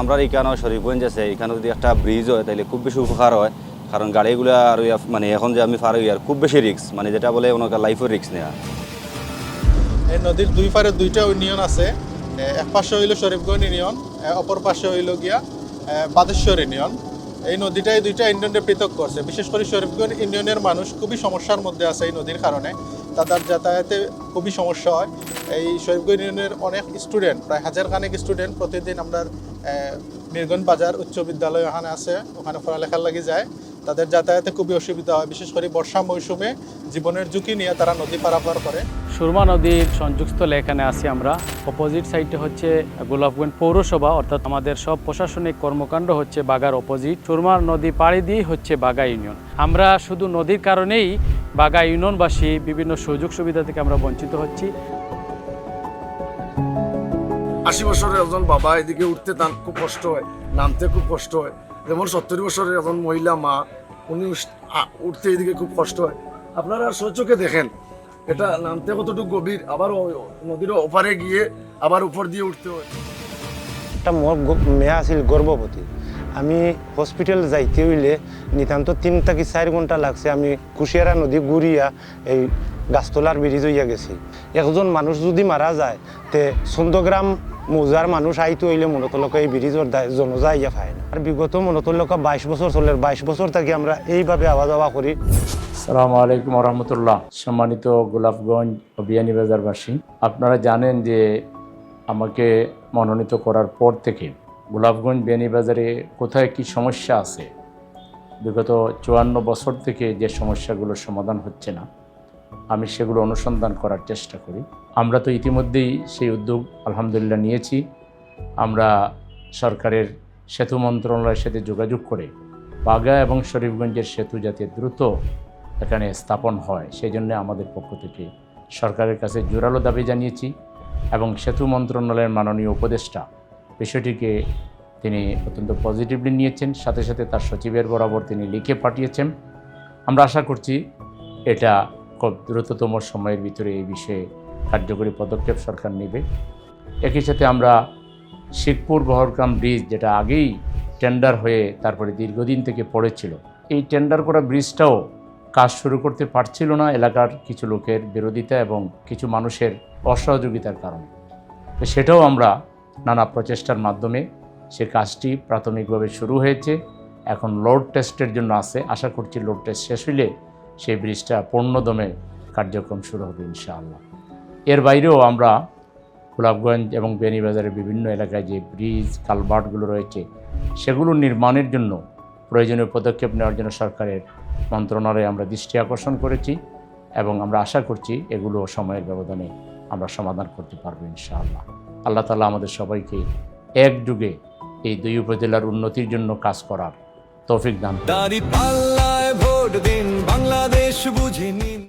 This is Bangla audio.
আমরা এখানেও শরীফগঞ্জ আছে এখানে যদি একটা ব্রিজ হয়, তাহলে খুব বেশি উপকার হয়। কারণ গাড়িগুলো আর মানে এখন যে আমি পার হই আর খুব বেশি রিক্স মানে যেটা বলে ওনার লাইফের রিক্স নেওয়া এই নদীর দুই পারে দুইটা ইউনিয়ন আছে এক পাশে হইল শরীফগঞ্জ ইউনিয়ন অপর পাশে হইল গিয়া বাদেশ্বর ইউনিয়ন এই নদীটাই দুইটা ইউনিয়নকে পৃথক করছে। বিশেষ করে শরীফগঞ্জ ইউনিয়নের মানুষ খুবই সমস্যার মধ্যে আছে এই নদীর কারণে। তাদের যাতায়াতে খুবই সমস্যা হয়। এই শহীদগঞ্জ ইউনিয়নের অনেক স্টুডেন্ট প্রায় হাজার খানেক স্টুডেন্ট প্রতিদিন আমরা মিরগঞ্জ বাজার উচ্চ বিদ্যালয় ওখানে আছে, ওখানে পড়ালেখার লাগে যায়। তাদের যাতায়াতে খুবই অসুবিধা হয়। বিশেষ করে বর্ষা মৌসুমে জীবনের ঝুঁকি নিয়ে তারা নদী পারাপার করে। সুরমা নদীর সংযোগস্থলে এখানে আছি আমরা। অপোজিট সাইডে হচ্ছে গোলাপগঞ্জ পৌরসভা অর্থাৎ আমাদের সব প্রশাসনিক কর্মকাণ্ড হচ্ছে বাগার অপোজিট সুরমা নদী পাড়ি দিয়ে হচ্ছে বাগা ইউনিয়ন আমরা শুধু নদীর কারণেই বাগা ইউনিয়নবাসী বিভিন্ন সুযোগ সুবিধা থেকে আমরা বঞ্চিত হচ্ছি। আশি বছরের একজন বাবা এদিকে উঠতে তার খুব কষ্ট হয় নামতে খুব কষ্ট হয়। যেমন সত্তর বছরের এখন মহিলা, মা, উনি উঠতে এদিকে খুব কষ্ট হয়। আপনারা সচোখে দেখেন, এটা নামতে কতটুকু গভীর, আবার নদীর ওপারে গিয়ে আবার উপর দিয়ে উঠতে হয়। একটা মেয়া আছিল গর্ভবতী। আমি হসপিটাল যাইতে হইলে নিতান্ত তিন থেকে চার ঘণ্টা লাগছে। আমি কুশিয়ারা নদী ঘুরিয়া এই গাছতলার ব্রিজ হইয়া গেছি। একজন মানুষ যদি মারা যায়, তে চন্দ্রগ্রাম মৌজার মানুষ আইতে হইলে মনতলকা এই ব্রিজের জনজা ইয়া পায় না। আর বিগত মনতলকা বাইশ বছর চলে, বাইশ বছর থেকে আমরা এইভাবে আওয়া যাওয়া করি। সালামু আলাইকুম রহমতুল্লাহ। সম্মানিত গোলাপগঞ্জ ও বিয়ানীবাজারবাসী আপনারা জানেন যে আমাকে মনোনীত করার পর থেকে গোলাপগঞ্জ বিয়ানীবাজারে কোথায় কি সমস্যা আছে? বিগত চুয়ান্ন বছর থেকে যে সমস্যাগুলোর সমাধান হচ্ছে না, আমি সেগুলো অনুসন্ধান করার চেষ্টা করি। আমরা তো ইতিমধ্যেই সেই উদ্যোগ আলহামদুলিল্লাহ নিয়েছি। আমরা সরকারের সেতু মন্ত্রণালয়ের সাথে যোগাযোগ করে বাগা এবং শরীফগঞ্জের সেতু যাতে দ্রুত এখানে স্থাপন হয়, সেই জন্য আমাদের পক্ষ থেকে সরকারের কাছে জোরালো দাবি জানিয়েছি এবং সেতু মন্ত্রণালয়ের মাননীয় উপদেষ্টা বিষয়টিকে তিনি অত্যন্ত পজিটিভলি নিয়েছেন, সাথে সাথে তার সচিবের বরাবর তিনি লিখে পাঠিয়েছেন। আমরা আশা করছি এটা খুব দ্রুততম সময়ের ভিতরে এই বিষয়ে কার্যকরী পদক্ষেপ সরকার নেবে। একই সাথে আমরা শিবপুর বহরগ্রাম ব্রিজ যেটা আগেই টেন্ডার হয়ে তারপরে দীর্ঘদিন থেকে পড়েছিল, এই টেন্ডার করা ব্রিজটাও কাজ শুরু করতে পারছিল না এলাকার কিছু লোকের বিরোধিতা এবং কিছু মানুষের অসহযোগিতার কারণে। সেটাও আমরা নানা প্রচেষ্টার মাধ্যমে সে কাজটি প্রাথমিকভাবে শুরু হয়েছে। এখন লোড টেস্টের জন্য আছে। আশা করছি লোড টেস্ট শেষ হইলে সেই ব্রিজটা পূর্ণদমে কার্যক্রম শুরু হবে ইনশাআল্লাহ। এর বাইরেও আমরা গোলাপগঞ্জ এবং বেনিবাজারের বিভিন্ন এলাকায় যে ব্রিজ কালভার্টগুলো রয়েছে, সেগুলো নির্মাণের জন্য প্রয়োজনীয় পদক্ষেপ নেওয়ার জন্য সরকারের মন্ত্রণালয়ে আমরা দৃষ্টি আকর্ষণ করেছি এবং আমরা আশা করছি এগুলো সময়ের ব্যবধানে আমরা সমাধান করতে পারব ইনশাআল্লাহ। আল্লাহ তালা আমাদের সবাইকে একযুগে এই দুই উপজেলার উন্নতির জন্য কাজ করার তৌফিক দান দিন, বাংলাদেশ বুঝে নিন।